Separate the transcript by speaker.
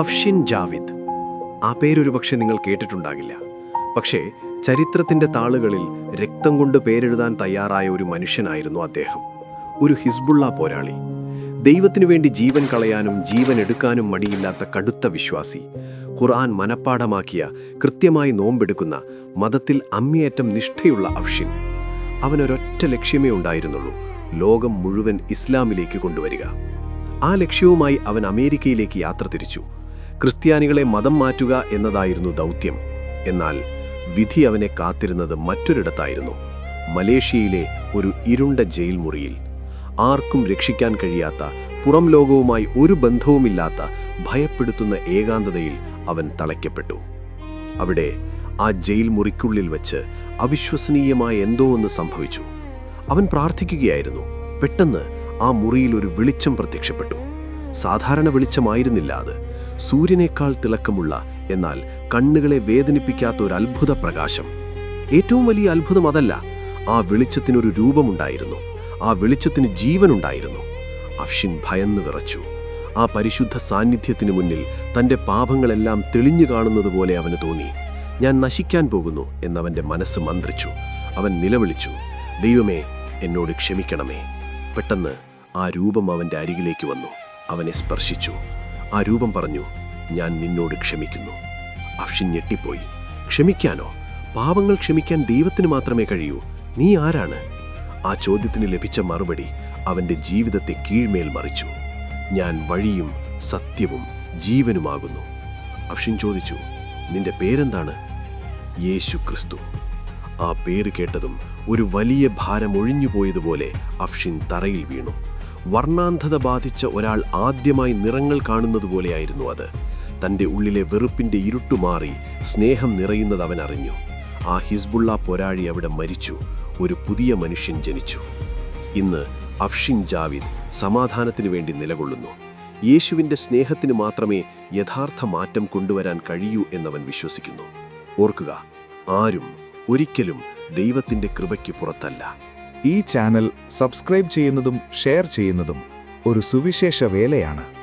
Speaker 1: അഫ്ഷിൻ ജാവിദ്. ആ പേരൊരു പക്ഷെ നിങ്ങൾ കേട്ടിട്ടുണ്ടാകില്ല. പക്ഷേ ചരിത്രത്തിന്റെ താളുകളിൽ രക്തം കൊണ്ട് പേരെഴുതാൻ തയ്യാറായ ഒരു മനുഷ്യനായിരുന്നു അദ്ദേഹം. ഒരു ഹിസ്ബുള്ള പോരാളി. ദൈവത്തിനു വേണ്ടി ജീവൻ കളയാനും ജീവൻ എടുക്കാനും മടിയില്ലാത്ത കടുത്ത വിശ്വാസി. ഖുർആൻ മനപ്പാഠമാക്കിയ കൃത്യമായി നോമ്പെടുക്കുന്ന മതത്തിൽ അമ്മിയേറ്റം നിഷ്ഠയുള്ള അഫ്ഷിൻ. അവനൊരൊറ്റ ലക്ഷ്യമേ ഉണ്ടായിരുന്നുള്ളൂ ലോകം മുഴുവൻ ഇസ്ലാമിലേക്ക് കൊണ്ടുവരിക. ആ ലക്ഷ്യവുമായി അവൻ അമേരിക്കയിലേക്ക് യാത്ര തിരിച്ചു. ക്രിസ്ത്യാനികളെ മതം മാറ്റുക എന്നതായിരുന്നു ദൗത്യം. എന്നാൽ വിധി അവനെ കാത്തിരുന്നത് മറ്റൊരിടത്തായിരുന്നു. മലേഷ്യയിലെ ഒരു ഇരുണ്ട ജയിൽ മുറിയിൽ. ആർക്കും രക്ഷിക്കാൻ കഴിയാത്ത പുറം ലോകവുമായി ഒരു ബന്ധവുമില്ലാത്ത ഭയപ്പെടുത്തുന്ന ഏകാന്തതയിൽ അവൻ തളയ്ക്കപ്പെട്ടു. അവിടെ ആ ജയിൽ മുറിക്കുള്ളിൽ വെച്ച് അവിശ്വസനീയമായ എന്തോ ഒന്ന് സംഭവിച്ചു. അവൻ പ്രാർത്ഥിക്കുകയായിരുന്നു. പെട്ടെന്ന് ആ മുറിയിൽ ഒരു വെളിച്ചം പ്രത്യക്ഷപ്പെട്ടു. സാധാരണ വെളിച്ചമായിരുന്നില്ല അത്. സൂര്യനേക്കാൾ തിളക്കമുള്ള എന്നാൽ കണ്ണുകളെ വേദനിപ്പിക്കാത്ത ഒരു അത്ഭുത പ്രകാശം. ഏറ്റവും വലിയ അത്ഭുതം അതല്ല ആ വെളിച്ചത്തിനൊരു രൂപമുണ്ടായിരുന്നു. ആ വെളിച്ചത്തിന് ജീവനുണ്ടായിരുന്നു. അഫ്ഷിൻ ഭയന്നു വിറച്ചു. ആ പരിശുദ്ധ സാന്നിധ്യത്തിനു മുന്നിൽ തന്റെ പാപങ്ങളെല്ലാം തെളിഞ്ഞു കാണുന്നതുപോലെ അവന് തോന്നി. ഞാൻ നശിക്കാൻ പോകുന്നു എന്നവന്റെ മനസ്സ് മന്ത്രിച്ചു. അവൻ നിലവിളിച്ചു. ദൈവമേ എന്നോട് ക്ഷമിക്കണമേ. പെട്ടെന്ന് ആ രൂപം അവന്റെ അരികിലേക്ക് വന്നു. അവനെ സ്പർശിച്ചു. ആ രൂപം പറഞ്ഞു ഞാൻ നിന്നോട് ക്ഷമിക്കുന്നു. അഫ്ഷിൻ ഞെട്ടിപ്പോയി. ക്ഷമിക്കാനോ? പാപങ്ങൾ ക്ഷമിക്കാൻ ദൈവത്തിന് മാത്രമേ കഴിയൂ. നീ ആരാണ്? ആ ചോദ്യത്തിന് ലഭിച്ച മറുപടി അവന്റെ ജീവിതത്തെ കീഴ്മേൽ മറിച്ചു. ഞാൻ വഴിയും സത്യവും ജീവനുമാകുന്നു. അഫ്ഷിൻ ചോദിച്ചു നിന്റെ പേരെന്താണ്? യേശു ക്രിസ്തു. ആ പേര് കേട്ടതും ഒരു വലിയ ഭാരം ഒഴിഞ്ഞുപോയതുപോലെ അഫ്ഷിൻ തറയിൽ വീണു. വർണാന്ധത ബാധിച്ച ഒരാൾ ആദ്യമായി നിറങ്ങൾ കാണുന്നത് പോലെയായിരുന്നു അത്. തന്റെ ഉള്ളിലെ വെറുപ്പിന്റെ ഇരുട്ടുമാറി സ്നേഹം നിറയുന്നത് അവൻ അറിഞ്ഞു. ആ ഹിസ്ബുള്ള പോരാളി അവിടെ മരിച്ചു. ഒരു പുതിയ മനുഷ്യൻ ജനിച്ചു. ഇന്ന് അഫ്ഷിൻ ജാവിദ് സമാധാനത്തിനു വേണ്ടി നിലകൊള്ളുന്നു. യേശുവിന്റെ സ്നേഹത്തിന് മാത്രമേ യഥാർത്ഥ മാറ്റം കൊണ്ടുവരാൻ കഴിയൂ എന്നവൻ വിശ്വസിക്കുന്നു. ഓർക്കുക ആരും ഒരിക്കലും ദൈവത്തിന്റെ കൃപയ്ക്ക് പുറത്തല്ല.
Speaker 2: ഈ ചാനൽ സബ്സ്ക്രൈബ് ചെയ്യുന്നതും ഷെയർ ചെയ്യുന്നതും ഒരു സുവിശേഷ വേലയാണ്